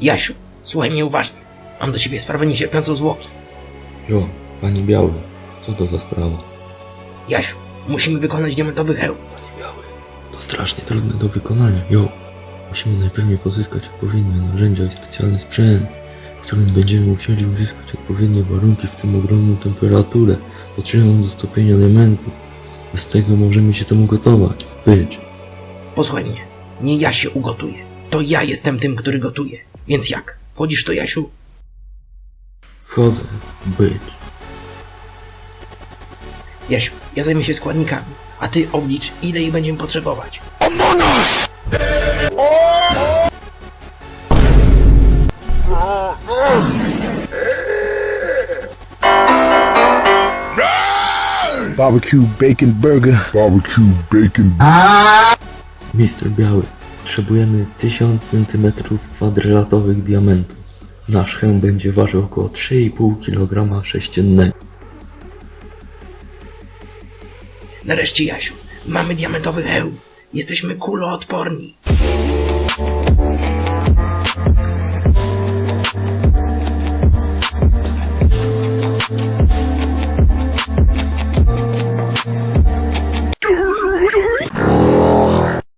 Jasiu, słuchaj mnie uważnie. Mam do ciebie sprawę niecierpiącą zwłoki. Jo, panie Biały, co to za sprawa? Jasiu, musimy wykonać diamentowy hełm. Panie Biały, to strasznie trudne do wykonania. Jo, musimy najpierw pozyskać odpowiednie narzędzia i specjalny sprzęt, w którym będziemy musieli uzyskać odpowiednie warunki, w tym ogromną temperaturę potrzebną do stopienia elementu. Bez tego możemy się temu gotować. Być. Posłuchaj mnie. Nie ja się ugotuję. To ja jestem tym, który gotuje. Więc jak? Wchodzisz w to, Jasiu? Wchodzę. Być. Jasiu, ja zajmę się składnikami, a ty oblicz, ile ich będziemy potrzebować. Barbecue bacon burger. Barbecue bacon. Mister Biały, potrzebujemy 1000 cm kwadratowych diamentów. Nasz hełm będzie ważył około 3,5 kg sześciennego. Nareszcie, Jasiu, mamy diamentowy hełm. Jesteśmy kuloodporni.